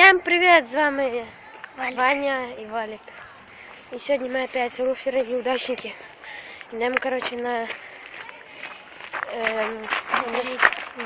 Всем привет, з вами Валік. Ваня і Валік. І сьогодні ми опять руфери неудачники. Йдемо, коротше, на, ем,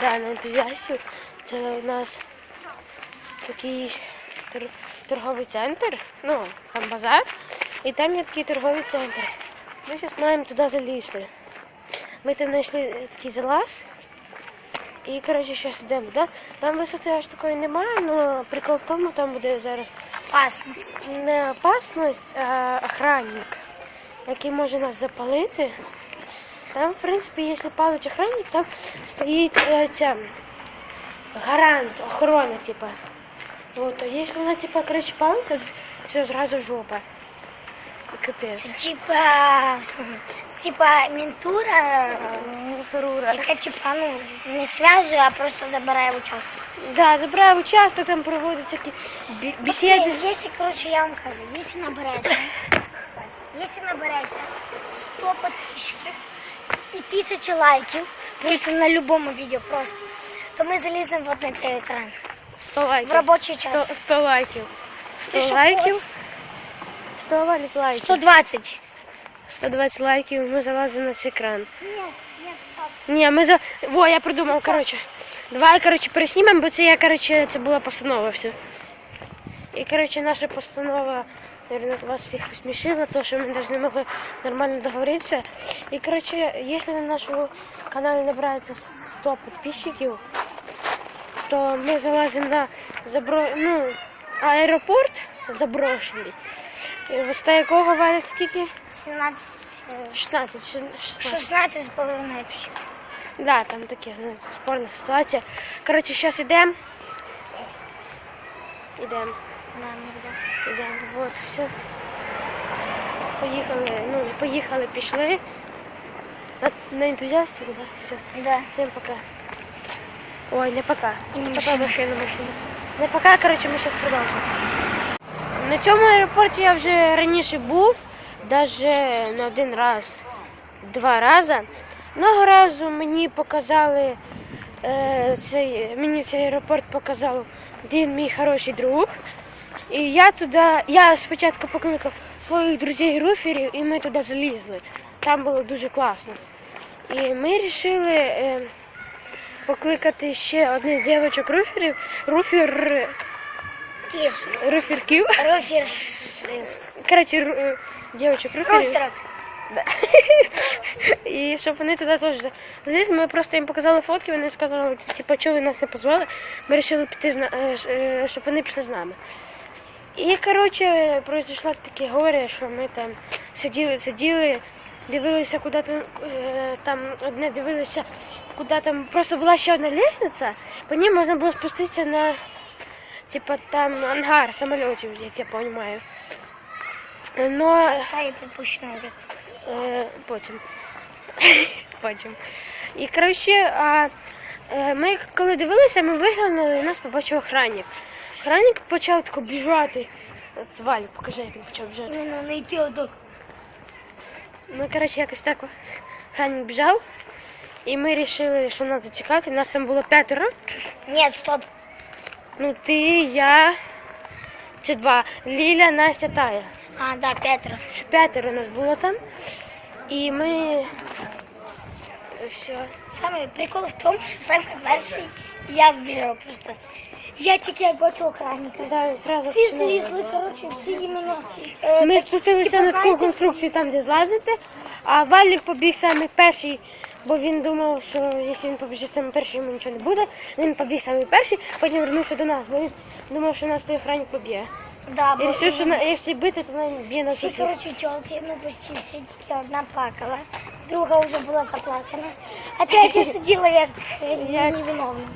да, на ентузіастів. Це у нас такий тор- торговий центр, ну, там базар. І там є такий торговий центр. Ми зараз маємо туди залізти. Ми там знайшли такий залаз. І, коротше, зараз йдемо. Да? Там висоти аж такої немає, але прикол в тому, там буде зараз Опасність. не опасність, а охранник, який може нас запалити. Там, в принципі, якщо палить охранник, там стоїть е, ця гарант, охорона, типа. Вот, а якщо вона, типа, коротше, палить, то все зразу жопа. Це типа, типа ментура, Мусорура. яка типа ну не зв'язує, а просто забирає участок. Да, забираю участок, там проводяться такі бі- бесіди. Если, короче, я вам кажу, если набереться, если набереться 100 подписчиків і 1000 лайків, просто на любому відео просто, то ми заліземо от на цей екран 100 в лайків. робочий 100, час. 100 лайків. 100 Ти що, лайків. ось? 100 лайків. лайків. 120. 120 лайків, ми залазимо на цей екран. Ні, ні, стоп. Ні, ми за. Во, я придумав, коротше. Давай, коротше, переснімемо, бо це я, коротше, це була постанова все. І, коротше, наша постанова, мабуть, вас всіх посмішила, то що ми навіть не могли нормально договоритися. І, коротше, якщо на нашому каналі набирається 100 підписчиків, то ми залазимо на забро... ну, аеропорт заброшений. Висота якого валять скільки? 17, е, 16. чи 16. 16 з половиною тисяч. Да, там таке, знаєте, спорна ситуація. Коротше, зараз йдемо. Йдемо, Нам не йдемо. Вот, все. Поїхали, ну не поїхали, пішли. На, на ентузіастику, да, все. Да. Всім пока. Ой, не пока. І Пока машина. машина. Не пока, коротше, ми зараз продовжимо. На цьому аеропорті я вже раніше був, навіть не один раз, два рази. Одного разу мені показали е, цей, мені цей аеропорт показав один мій хороший друг. І я туди, я спочатку покликав своїх друзів руферів, і ми туди залізли. Там було дуже класно. І ми вирішили е, покликати ще одних дівчинок руферів, руфер, Київ. руферків. Рофер. Коротше, ру- дівчинок руферів. Роферок. І щоб вони туди теж залізли, ми просто їм показали фотки, вони сказали, типу, чого ви нас не позвали. Ми вирішили піти, з на- е, е, щоб вони пішли з нами. І, коротше, пройшло таке горе, що ми там сиділи, сиділи, дивилися, куди там, е, там одне дивилися, куди там просто була ще одна лісниця, по ній можна було спуститися на типу, там ангар самольотів, як я розумію. Но Та і припущено вік. Е, потім. потім. І коротше, а, е, ми коли дивилися, ми виглянули і нас побачив охранник. Охранник почав тако біжати. От, Валік, покажи, як він почав біжати. Іменно знайти одок. Ну, коротше, якось так охранник біжав. І ми вирішили, що треба тікати. Нас там було п'ятеро. Ні, стоп. Ну, ти, я, це два. Ліля, Настя, Тая. А, да, п'ятеро. П'ятеро нас було там. І ми. Все. Саме прикол в тому, що саме перший я збіжав просто. Я тільки як бачу охранника. Да, зразу Всі починали. злізли, коротше, всі іменно. е, Ми так, спустилися типу, на таку знаєте, конструкцію там, де злазити, а Валік побіг саме перший, бо він думав, що якщо він побіжить саме перший, йому нічого не буде. Він побіг саме перший, потім вернувся до нас, бо він думав, що нас той охранник поб'є. Да, І бо що на- якщо бити, то він б'є нас всі, усіх. коротше, тілки, ну почти одна плакала, друга вже була заплакана, а третя сиділа як, Як? як невиновна.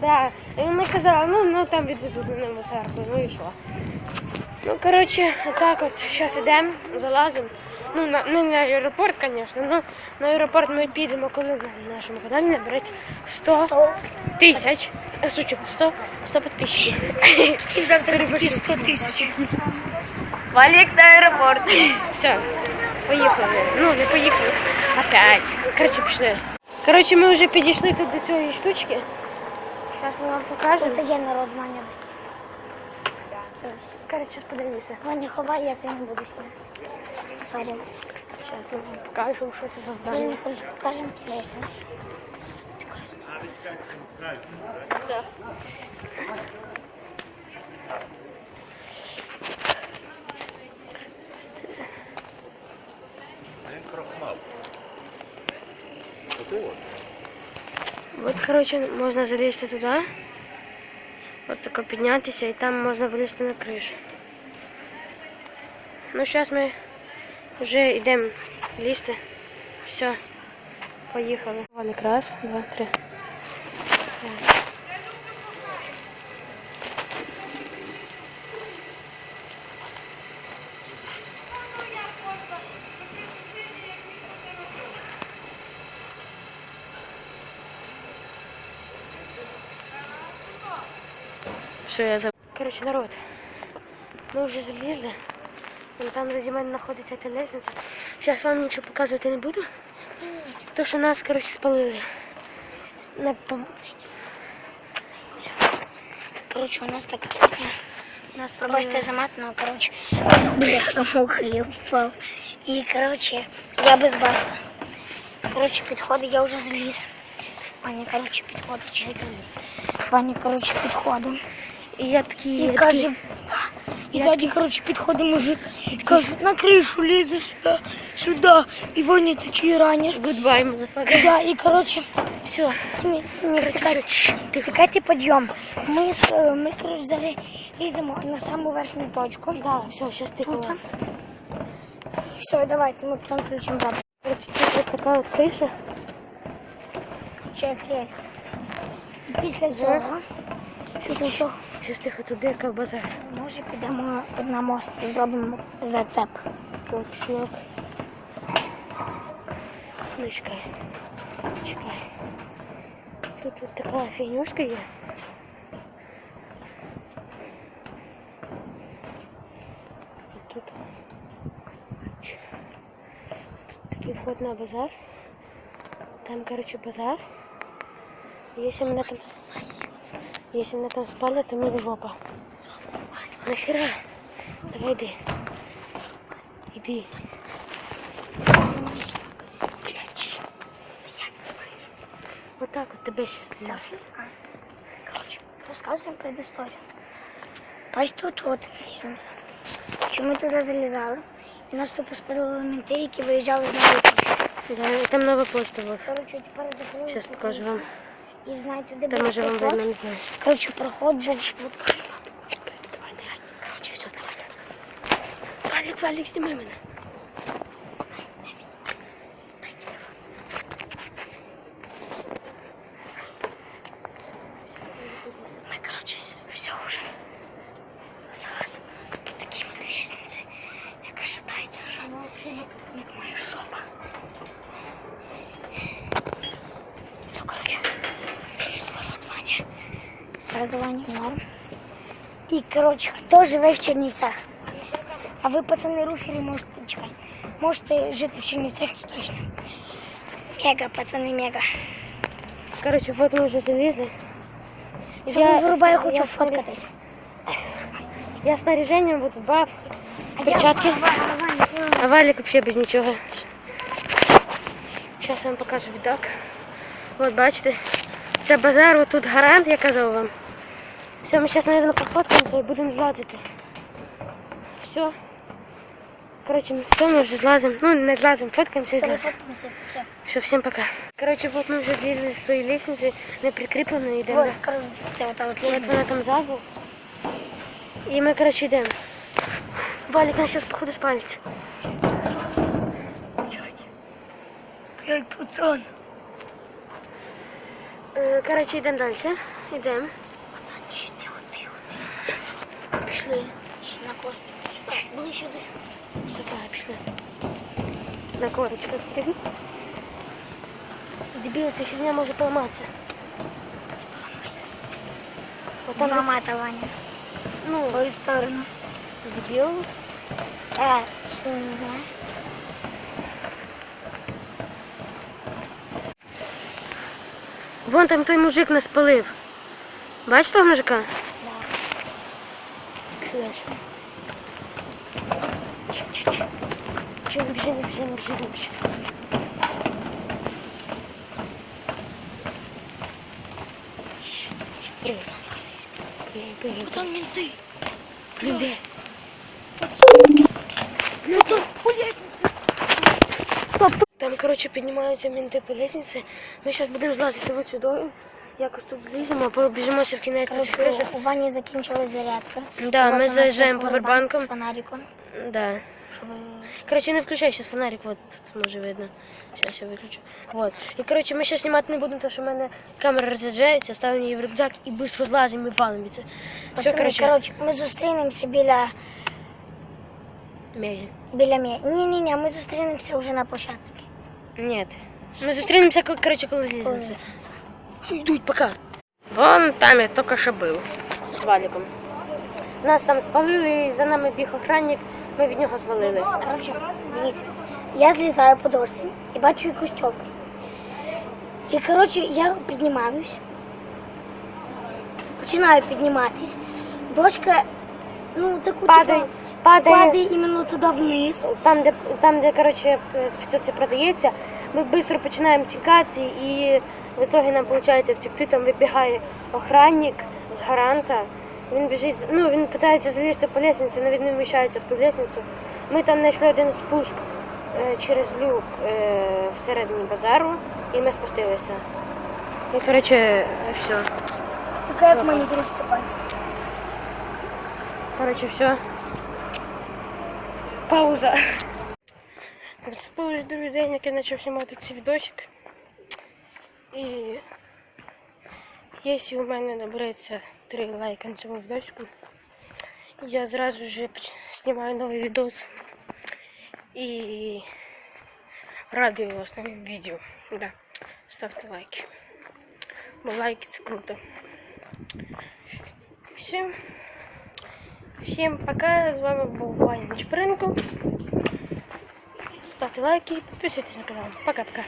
Да. І ми казали, ну, ну там відвезуть мене в Осарку, ну і що. Ну, коротше, отак от, зараз йдемо, залазимо. Ну, на, не на аеропорт, звісно, але на аеропорт ми підемо, коли на нашому каналі наберуть 100 Сто. тисяч. Я шучу, 100, 100 підписчиків. Він завтра такі 100 тисяч. Валік на аеропорт. Все, поїхали. Ну, не поїхали. Опять. Коротше, пішли. Коротше, ми вже підійшли тут до цієї штучки. Зараз ми вам покажемо. Тут є народ маня. Подивися. Коротше, зараз подивимося. Ваня, ховай, я тебе не буду сняти. Сорі. Зараз ми вам покажемо, що це за Ми здання. не хочемо покажемо лестницю. От, коротше, можна залізти туди. От тако піднятися і там можна вилізти на кришу. Ну, зараз ми вже йдемо лізти. Все, поїхали. Валік, раз, два, три. Що я забув? Коротше, народ, ми вже залізли. Вон там заді мене знаходиться ця лестниця. Зараз вам нічого показувати не буду. То, що нас, коротше, спалили. На пом- Коротше, у нас така. Нас Пробачте за мат, но, коротше, бляха, муха, я впав. І, коротше, я без бафа. Коротше, підходить, я вже заліз. Ваня, коротше, підходить. Ваня, коротше, підходить. І я такий, І я каже, такий, і ззаді, коротше, підходить мужик. І каже, на кришу лізеш сюди, сюди. І Ваня такий ранер. goodbye, motherfucker. Да, і, коротше, Все. Сні, сні, Коротше, тікайте, все, тихо. тікайте підйом. Ми, з- е, ми коротше, зараз ліземо на саму верхню точку. Да, все, зараз тихо. Тут. І все, давайте, ми потім включимо запис. Коротше, тут от така от криша. Чек рекс. І після цього, після Зараз тихо, тут дирка в базар. може підемо на мост зробимо зацеп. От снег. Ну, чекай. Чекай. Тут от така фігнюшка є. Тут. Тут такий вход на базар. Там, короче, базар. Если меня там... Если меня там спалят, то мне жопа. Нахера? Давай иди. Іди. Отак от тебе ще Селфі. А, Коротше, розказуємо предісторію. Ось тут от лісниця. Що ми туди залізали, і нас тут поспалили елементи, які виїжджали з нової почти. Да, там нова почта вот. Коротше, тепер закрили. Сейчас покажу вам. І знаєте, де Там може, вам видно, не знаю. Коротше, проход був. от з- Давай, давай. Коротше, все, давайте. пацани. Валік, Валік, знімай мене. І, коротше, хто живе в Чернівцях? А ви, пацани, руфери, можете, чекай, можете жити в Чернівцях, це точно. Мега, пацани, мега. Короче, вот мы уже залезли. Все, вирубаю, хочу я фоткатись. Я снаряжением вот баф, А перчатки. Я, Ваня, Ваня, Ваня, А Валик вообще без нічого. Сейчас я вам покажу відок. От бачите, це базар, от тут гарант, я казав вам. Все, ми зараз, наверное, пофоткаємося і будемо злазити. Все. Короче, все, ми вже злазимо. Ну, не злазимо, фоткаємося і Все, злазимо. фоткаемся, все. Все, всім пока. Короче, вот ми вже злізли з тої лестниці, не прикріпленої, йдемо. Вот, короче, вот та вот От лестница. вона там ззаду. І ми, короче, йдемо. Валік нас зараз, походу, спалить. Блядь, пацан. Е, Короче, йдемо далі. Йдемо. Пішли. На кор. Сюда, ближче до сюди. Пішли. На корочках. Дебіл, ця херня може поламатися. От Там там, Ваня. ну, В твою сторону. дебіл. Что не знаю. Вон там той мужик нас палив. Бачиш того мужика? Да. пішли далі. Біжимо, біжимо, біжимо, біжимо, біжимо. Привіт. Привіт, привіт. Там менты. Люди. Там, коротше, піднімаються мінти по лестниці. Ми зараз будемо злазити в сюди. Якось тут зліземо, побіжимося в кінець Короче, у Вані закінчилась зарядка. Да, ми у заїжджаємо повербанком. з фонариком. Да. Короче, не включай сейчас фонарик, вот тут може видно. Сейчас я виключу. Вот. І короче, ми зараз знімати не будемо, тому що в мене камера розряджається, ставимо її в рюкзак і швидко злазимо і палимо це. Все, короче, короче, ми зустрінемося біля... Мегі. біля мі... Ні-ні-ні, ми зустрінемося вже на площадці. Нет. Ми зустрінемося, короче, коли зліземо. Все. Пока. Вон там я тільки що був. З валіком. Нас там спалили, і за нами біг охранник, ми від нього звалили. Короче, дивіться, я злізаю по дошці і бачу якусь тьолку. І коротше, я піднімаюсь. Починаю підніматись. Дошка, ну таку Падає, типа, падає. падає іменно туди вниз. Там, де, там, де коротше, все це продається, ми швидко починаємо тікати, і в итоге нам виходить втекти, там вибігає охранник з гаранта. Він біжить, ну він питається залізти по лестниці, але він не вміщається в ту лестницю. Ми там знайшли один спуск е, через люк е, всередині базару, і ми спустилися. І коротше, все. Така як мені пальці. Короче, все. Пауза. Це вже другий день, як я почав знімати цей відосик. І якщо у мене набереться 3 лайка на цьому відосику, я зразу вже знімаю новий відос. І радую вас новим відео. Да. Ставте лайки. Бо лайки це круто. Всім. Всім пока, з вами був Ваня Чпринко. Ставте лайки, підписуйтесь на канал. Пока-пока.